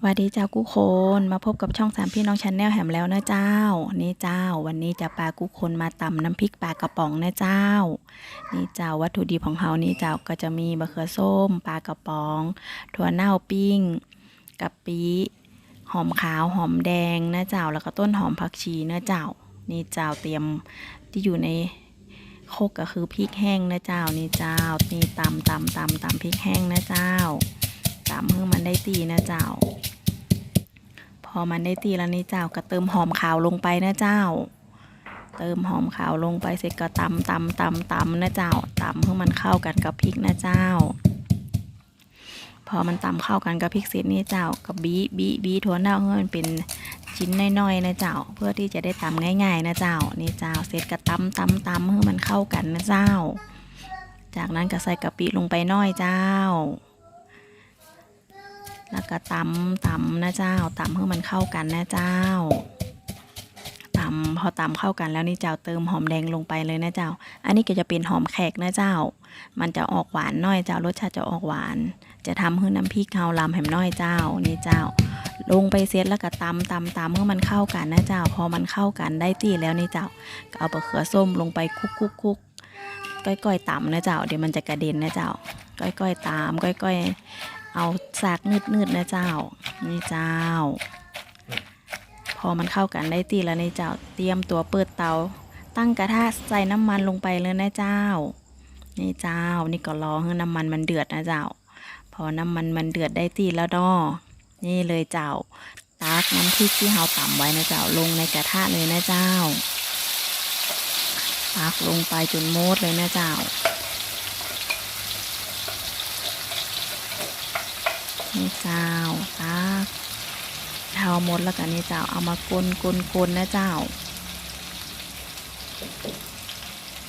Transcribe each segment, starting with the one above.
สวัสดีเจ้ากุคนมาพบกับช่องสามพี่น้องชันแนลแหมแล้วนะเจ้า นี่เจ้า วันนี้จะปลากุคนมาตำน้ำพริกปลากระป๋องนะเจ้า นี่เจ้าวัตถุดิบของเขานี่เจ้าก็จะมีมะเขือส้มปลากระป๋อง ถั่วเน่าปิ้งกะปิหอมขาวหอมแดงนะเจ้าแล้วก็ต้นหอมผักชีนะเจ้า นี่เจ้าเตรียมที่อยู่ในโคกก็คือพริกแห้งนะเจ้า นี่เจ้านี่ตำตำตำตำพริกแห้งนะเจ้า ตำให้มันได้ตีนะเจ้า พอมันได้ตีแล้วนี่เจ้าก็เติมหอมขาวลงไปนะเจ้า เติมหอมขาวลงไปเสร็จก็ตำตำตำตำนะเจ้าตำให้มันเข้ากันกับพริกนะเจ้า พอมันตำเข้ากันกับพริกเสร็จนี่เจ้าก็บีบีบีถั่วเน่าให้มันเป็นชิ้นน้อยๆนะเจ้า เพื่อที่จะได้ตำง่าย ๆ นะเจ้านี่เจ้าเสร็จก็ตำตำตำให้มันเข้ากันนะเจ้า จากนั้นก็ใส่กะปิลงไปน้อยเจ้า แล้วก็ตำตำนะเจ้าตำให้มันเข้ากันนะเจ้าตำพอตำเข้ากันแล้วนี่เจ้าเติมหอมแดงลงไปเลยนะเจ้า อันนี้ก็จะเป็นหอมแขกนะเจ้า มันจะออกหวานน้อยเจ้ารสชาติจะออกหวาน จะทำให้น้ำพริกเฮาลำแหมน้อยเจ้านี่เจ้า ลงไปเซตแล้วก็ตำตำตำให้มันเข้ากันนะเจ้า พอมันเข้ากันได้ตีแล้วนี่เจ้าก็เอามะเขือส้มลงไปคุกคุกคุกก้อยๆตำนะเจ้า เดี๋ยวมันจะกระเด็นนะเจ้า ก้อยๆตามก้อยๆ เอาสากนืดๆนะเจ้า นี่เจ้า พอมันเข้ากันได้ตีแล้วนี่เจ้า เตรียมตัวเปิดเตา ตั้งกระทะใส่น้ำมันลงไปเลยนะเจ้า นี่เจ้า นี่ก็รอให้น้ำมันมันเดือดนะเจ้า พอน้ำมันมันเดือดได้ตีแล้วดอนี่เลยเจ้า ตักน้ำพริกที่เราตำไว้นะเจ้า ลงในกระทะเลยนะเจ้า ตักลงไปจนหมดเลยนะเจ้า นี่เจ้าตักเทาหมดแล้วกันนี่เจ้าเอามากลกลกลนะเจ้า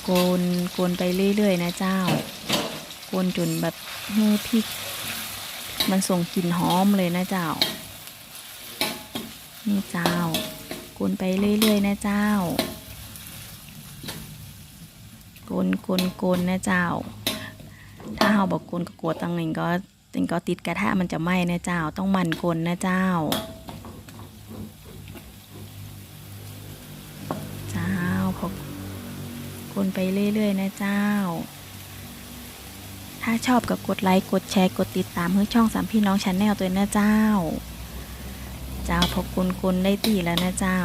กลกลไปเรื่อยๆ นะเจ้ากลจนแบบให้พริก มันส่งกลิ่นหอมเลยนะเจ้า นี่เจ้ากลไปเรื่อยๆ นะเจ้ากลกลกลนะเจ้า ถ้าเราบอกกลก็กลัวตังหนึ่งก็ ถึงก็ติดกระทะมันจะไหม้นะเจ้า ต้องมันกลนะเจ้า เจ้าพอกลไปเรื่อยๆ นะเจ้า ถ้าชอบก็กดไลค์ กดแชร์ กดติดตามให้ช่องสามพี่น้องชาแนลตัวนะเจ้า เจ้าพอกลกลได้ตีแล้วนะเจ้า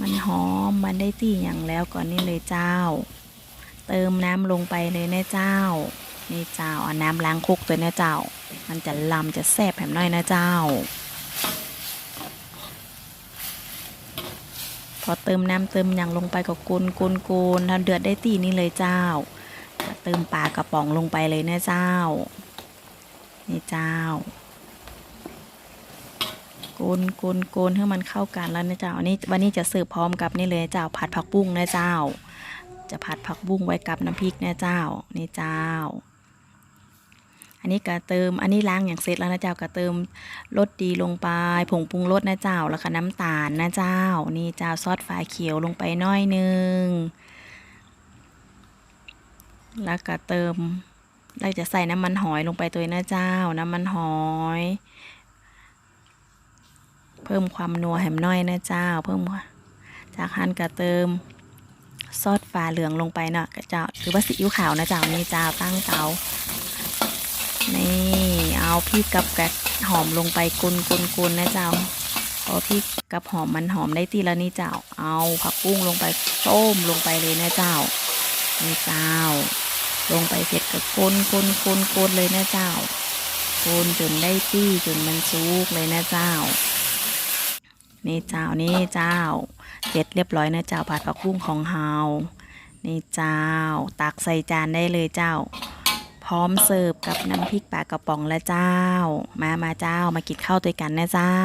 มันหอม มันได้ตีอย่างแล้วก่อนนี่เลยเจ้า เติมน้ำลงไปเลยนะเจ้า นี่เจ้าเอาน้ำล้างคุกตัวนะเจ้า มันจะลำจะแซ่บแหมน้อยนะเจ้า พอเติมน้ำเติมอย่างลงไปก็กลกลกลถ้าเดือดได้ตีนี่เลยเจ้าก็เติมปลากระป๋องลงไปเลยนะเจ้า นี่เจ้ากลกลกลให้มันเข้ากันแล้วนะเจ้าอันนี้วันนี้จะเสิร์ฟพร้อมกับนี่เลยเจ้าผัดผักบุ้งนะเจ้า จะผัดผักบุ้งไว้กับน้ำพริกนะเจ้า นี่เจ้า อันนี้ก็เติมอันนี้ล้างอย่างเสร็จแล้วนะเจ้าก็เติมรสดีลงไป ผงปรุงรสนะเจ้าแล้วก็น้ำตาลนะเจ้า นี่เจ้าซอสฝาเขียวลงไปน้อยนึงแล้วก็เติมเราจะใส่น้ำมันหอยลงไปตัวนะเจ้า น้ำมันหอย เพิ่มความนัวแหมน้อยนะเจ้า เพิ่มจากนั้นก็เติมซอสฟ้าเหลืองลงไปเนาะกระเจ้าหรือว่าซีอิ๊วขาวนะเจ้านี่เจ้าตั้งเตา นี่เอาพริกกับกระหอมลงไปกุนกุนกุนนะเจ้าพอพริกกับหอมมันหอมได้ทีแล้วนี่เจ้า เอาผักบุ้งลงไปต้มลงไปเลยนะเจ้านี่เจ้า ลงไปเสร็จก็กุนกุนกุนกุนเลยนะเจ้ากุนจนได้ที่จนมันสุกเลยนะเจ้านี่เจ้านี่เจ้าเสร็จเรียบร้อยนะเจ้าผัดผักบุ้งของเฮานี่เจ้า ตักใส่จานได้เลยเจ้า ร้อมเสิร์ฟกับน้ำพริกปลากระป๋องและเจ้า มามาเจ้ามากินข้าวด้วยกันนะเจ้า